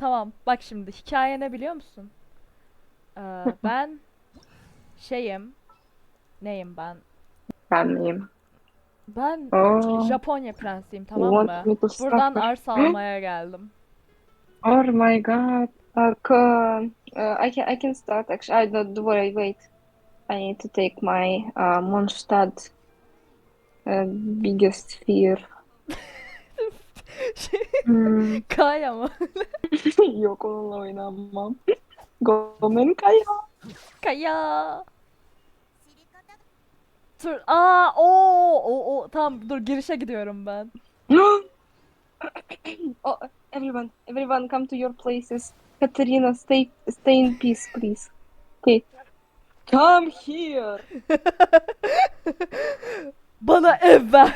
tamam. Bak şimdi hikaye ne biliyor musun? Ee, ben şeyim. Neyim ben? Ben miyim? Ben Oh, Japonya prensiyim tamam mı? Buradan suffer? arsa almaya geldim. Oh my God. Co- uh, I can I can start actually. I don't worry. Wait. I need to take my uh, Mondstadt uh, biggest fear. Hmm. Kaya mı? Yok onunla oynanmam. Gomen Kaya. Kaya. Dur. Aa, o, o, o. Tamam, dur girişe gidiyorum ben. oh, everyone, everyone, come to your places. Katerina, stay, stay in peace, please. Okay. Come here. Bana ev ver.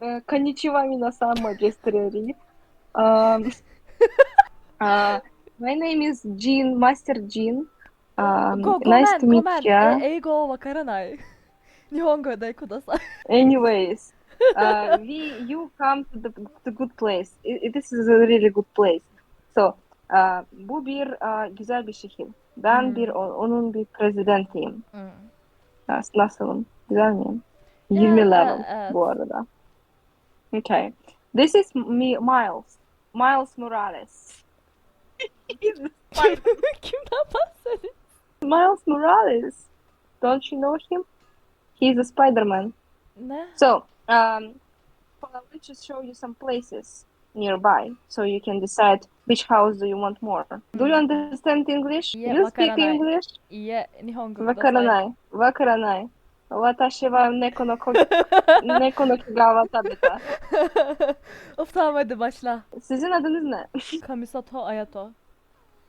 Uh, Konnichiwa minasan, Majesty. Um, uh, my name is Jean, Master Jean. Um, Go, nice gomen, to meet gomen. ya. E, eigo wakaranai. Nihongo de kudasai. Anyways, uh, we you come to the, the good place. I- I- this is a really good place. So, uh, bu bir uh, güzel bir şehir. Ben Hmm. bir o- onun bir prezidentiyim. Hmm. Nas- Nasılım? Güzel miyim? Ya, 20 evet, level evet. bu arada. Okay. This is me, Miles. Miles Morales. He's the Spider- Kimden bahsediyorsun? Miles Morales. Don't you know him? He's a Spider-Man. Ne? So, um, well, let's just show you some places nearby so you can decide which house do you want more. Do you understand English? Yeah, you speak wakaranai. English? Iie, Nihongo kudasai. わからない。わからない。私は猫のこ猫の毛皮を食べた。 of tamam hadi başla. Sizin adınız ne? Kamisato Ayato.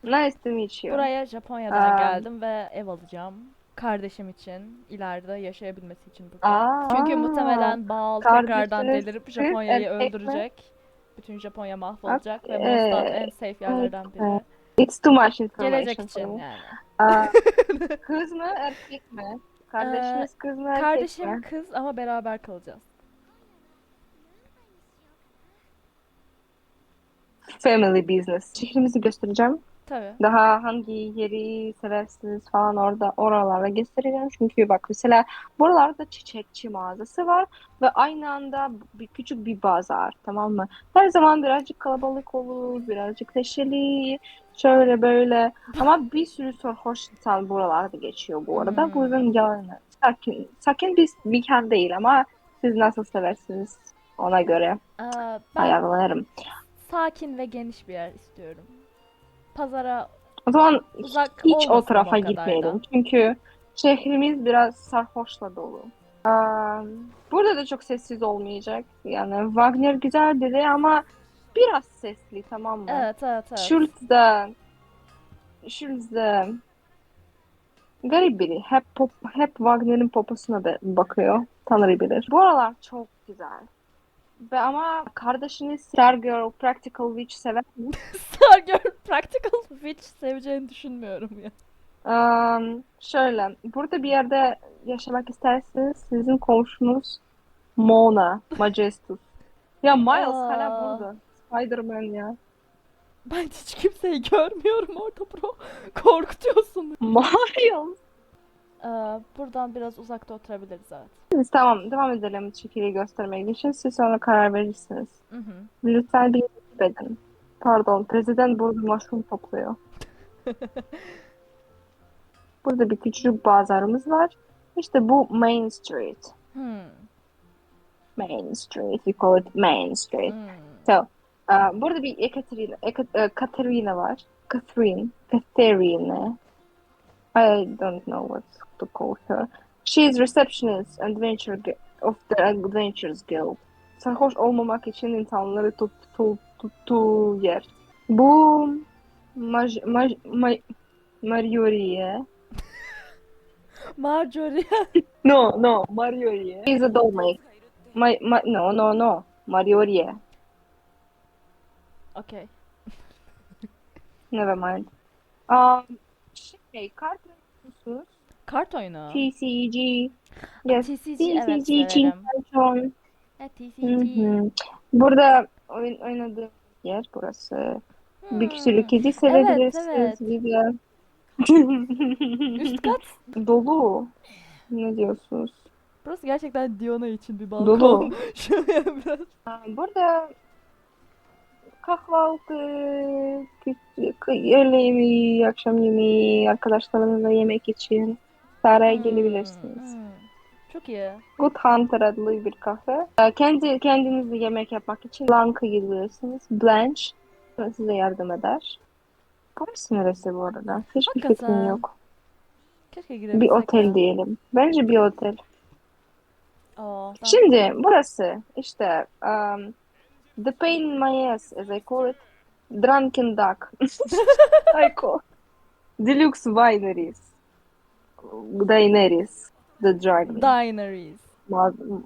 Nice to meet you. Buraya Japonya'dan Aa. geldim ve ev alacağım. Kardeşim için, ileride yaşayabilmesi için burada. Aa, Çünkü muhtemelen Baal tekrardan Kardeşiniz delirip kız, Japonya'yı erkek mi? Bütün Japonya mahvolacak ve Okey. Mondstadt en safe yerlerden biri. It's too much information Gelecek için yani. Aa, kız mı erkek mi? Kardeşiniz kız mı erkek Ee, Kardeşim mi? kız ama beraber kalacağız. Family business. Şehrimizi göstereceğim. Tabii. Daha hangi yeri seversiniz falan orada oralara göstereceğim. Çünkü bak mesela buralarda çiçekçi mağazası var ve aynı anda bir küçük bir pazar tamam mı? Her zaman birazcık kalabalık olur, birazcık neşeli, şöyle böyle. Ama bir sürü sarhoş insan buralarda geçiyor bu arada. Hmm. Bu yüzden yani sakin, sakin bir mekan değil ama siz nasıl seversiniz ona göre Aa, ben ayarlarım. sakin ve geniş bir yer istiyorum. Pazara O zaman uzak hiç olmasın o tarafa kadar da. gitmeyelim. Çünkü şehrimiz biraz sarhoşla dolu. Aa, burada da çok sessiz olmayacak. Yani Wagner güzel dedi ama biraz sesli tamam mı? Evet evet evet. Schultz da Schultz da garip biri. Hep pop, hep Wagner'in poposuna da bakıyor. Tanrı bilir. Bu aralar çok güzel. Ve ama kardeşiniz Sergio Practical Witch sever mi? Stargirl Practical Witch seveceğini düşünmüyorum ya. Um, şöyle, burada bir yerde yaşamak isterseniz sizin komşunuz Mona Majestus. Ya Miles Aa. hala burada. Spider-Man ya. Ben hiç kimseyi görmüyorum orada bro. Korkutuyorsun. Miles. Ee, buradan biraz uzakta oturabiliriz evet. Biz tamam, devam edelim çekiliyi göstermek için. Siz sonra karar verirsiniz. Hı hı. Lütfen bir edin. Pardon, prezident burada mushroom topluyor. Burada bir küçük pazarımız var. İşte bu Main Street. Hmm. Main Street, we call it Main Street. Hmm. So, uh, burada bir Ekaterina, Eka, uh, Katerina var. Catherine, Katerina. I don't know what to call her. She is receptionist adventure of the Adventures Guild. Sarhoş olmamak için insanları tut, tut, tuttuğu yer. Bu Maj, Maj, Maj, Marjorie. Marjorie. No, no, Marjorie. She's a dollmaker. My, my, no, no, no. Marjorie. Okay. Never mind. Um, şey, kart musunuz? Kart oyunu. TCG. Yes. TCG evet TCG, severim. Ha, Hı TCG. hı. Burada oyun oynadığım yer burası. Bir kişilik Hmm. kedi sevebilirsiniz. evet. Bir de... Üst kat. Dolu. Ne diyorsunuz? Burası gerçekten Diona için bir balkon. Dolu. Şuraya biraz. Burada kahvaltı, küçük- öğle yemeği, akşam yemeği, arkadaşlarınızla yemek için saraya Hmm, gelebilirsiniz. hmm. Çok iyi. Good Hunter adlı bir kafe. Ee, Kendi kendinize yemek yapmak için Blanca gidebilirsiniz. Blanche size yardım eder. Burası neresi bu arada? Hiçbir Hakikaten. fikrim yok. Keşke Bir otel ya. diyelim. Bence bir otel. Aa, Şimdi burası işte um, The Pain in My Ass as I call it. Drunken Duck. I call. Deluxe Wineries. Daenerys. The Dragon. Dinaries. Mo-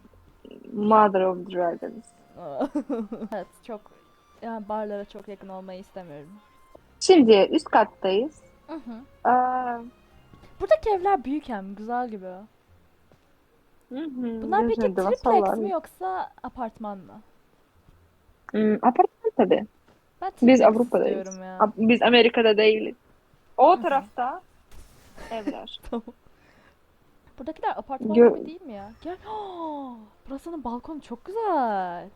Mother of Dragons. Evet çok yani barlara çok yakın olmayı istemiyorum. Şimdi üst kattayız. Hı hı. Aa, Buradaki evler büyük hem güzel gibi. hı hı, Bunlar peki gözünde triplex mi yoksa apartman mı? Hmm, apartman tabii. Ben Biz Avrupa'dayız. istiyorum ya. Biz Amerika'da değiliz. O tarafta evler. Tamam. Buradakiler apartman Gö- gibi değil mi ya? Gel. Aa, burasının balkonu çok güzel.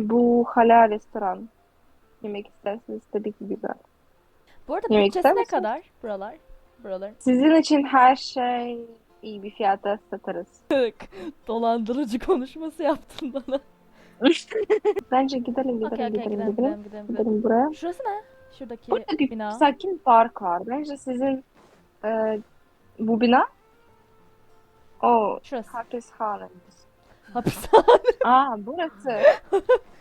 Bu hala restoran. Yemek isterseniz tabii ki güzel. Bu arada Yemek bütçesi ne misin? kadar buralar? Buralar. Sizin için her şey iyi bir fiyata satarız. Dolandırıcı konuşması yaptın bana. Bence gidelim gidelim Okey okey gidelim gidelim gidelim. gidelim gidelim. gidelim. Buraya. Şurası ne? Şuradaki Burada bir bina. sakin park var. Bence sizin e, bu bina o Şurası. hapishanemiz. Hapishane. Aa burası.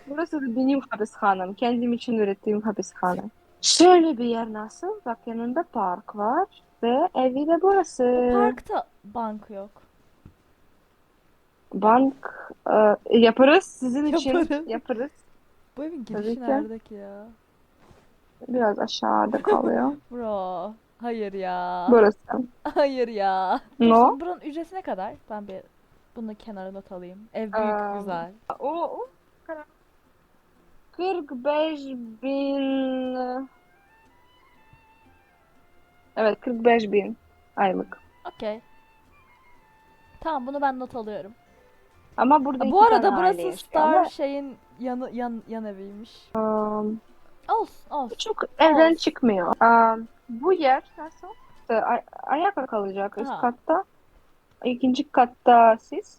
Burası da benim hapishanem. Kendim için ürettiğim hapishane. Şöyle bir yer nasıl? Bak yanında park var ve evi de burası. Parkta bank yok. Bank e, yaparız sizin için Yaparız. yaparız. Bu evin Tabii girişi ki. nerede ki ya? Biraz aşağıda kalıyor. Bro. Hayır ya. Burası. Hayır ya. No. Dursun, Buranın ücreti ne kadar? Ben bir bunu kenara not alayım. Ev büyük, Eee, güzel. O, o kadar. 45 bin Evet 45 bin aylık. Okey. Tamam bunu ben not alıyorum. Ama burada Bu iki arada tane aile burası yaşıyor Star ama, şeyin yanı yan yan eviymiş. um, Olsun olsun. çok evden çıkmıyor. Um, bu yer nasıl? İşte ay- ayakta kalacak üst Ha. katta. İkinci katta siz.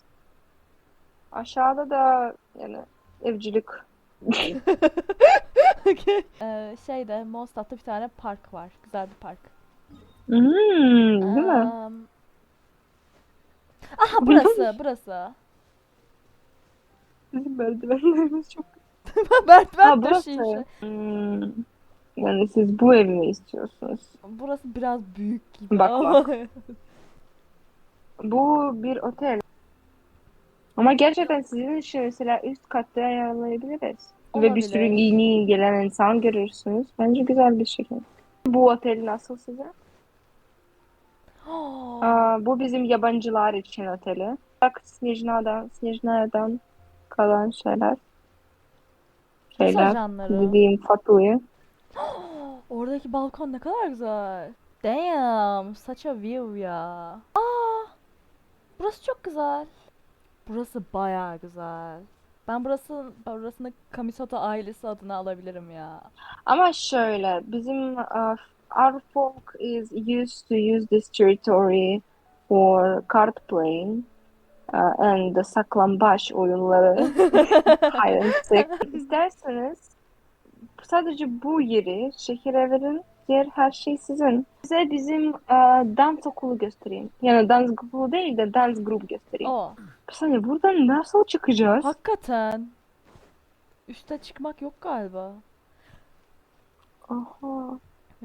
Aşağıda da yani evcilik. Ee, şeyde Mondstadt'ta bir tane park var. Güzel bir park. Hmm, değil mi? Am, Aha burası, burası. Bizim merdivenlerimiz çok burası. döşeyim. Hmm. Yani siz bu evi mi istiyorsunuz? Burası biraz büyük gibi Bak, ama. Bu bir otel. Ama gerçekten sizin için mesela üst katta ayarlayabiliriz. Ve bir sürü yeni gelen insan görürsünüz. Bence güzel bir şey. Bu otel nasıl size? Aa, bu bizim yabancılar için oteli. Bak Snejna'dan, Snejna'dan kalan şeyler. Şeyler. ajanları. Dediğim Fatu'yu. Oradaki balkon ne kadar güzel. Damn, such a view ya. Aa, burası çok güzel. Burası bayağı güzel. Ben burası, burasını Kamisoto ailesi adına alabilirim ya. Ama şöyle, bizim uh, our folk is used to use this territory for card playing uh, and the saklambaç oyunları, hide and seek. İsterseniz sadece bu yeri şehire verin, diğer her şey sizin. Size bizim uh, dans okulu göstereyim. Yani dans okulu değil de dans grup göstereyim. O, Bir saniye buradan nasıl çıkacağız? hakikaten. Üste çıkmak yok galiba. Aha.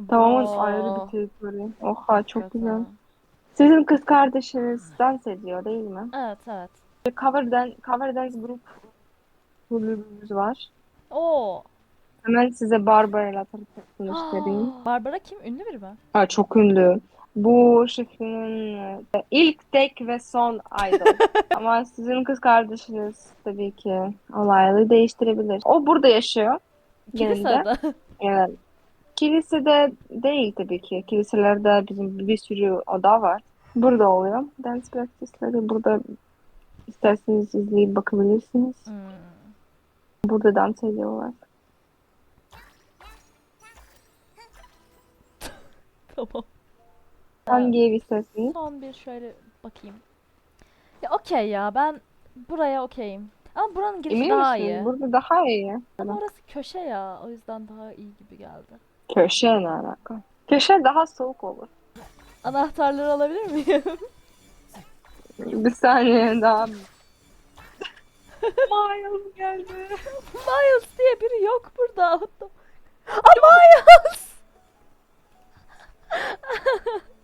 Tamamen ayrı bir teritori. Oha çok güzel. Sizin kız kardeşiniz dans ediyor değil mi? Evet, evet. Cover, dan cover dance grup kulübümüz var. Oo. Hemen size Barbara ile tanıştırayım. Barbara kim? Ünlü biri mi? Aa, çok ünlü. Bu şifrenin e, ilk, tek ve son idol. Ama sizin kız kardeşiniz tabii ki olaylı değiştirebilir. O burada yaşıyor. Genelde. Kilisede. Evet. Kilisede değil tabii ki. Kiliselerde bizim bir sürü oda var. Burada oluyor. Dance practice'leri burada isterseniz izleyip bakabilirsiniz. Hmm. Burada dans ediyorlar. Tamam. Hangi ev isterseniz? Son bir şöyle bakayım. Ya okey ya ben buraya okeyim. Ama buranın girişi Emin daha misin? iyi. Burada daha iyi. Ama orası köşe ya. O yüzden daha iyi gibi geldi. Köşe ne alaka? Köşe daha soğuk olur. Anahtarları alabilir miyim? Bir saniye daha. Miles geldi. Miles diye biri yok burada. Aa Miles!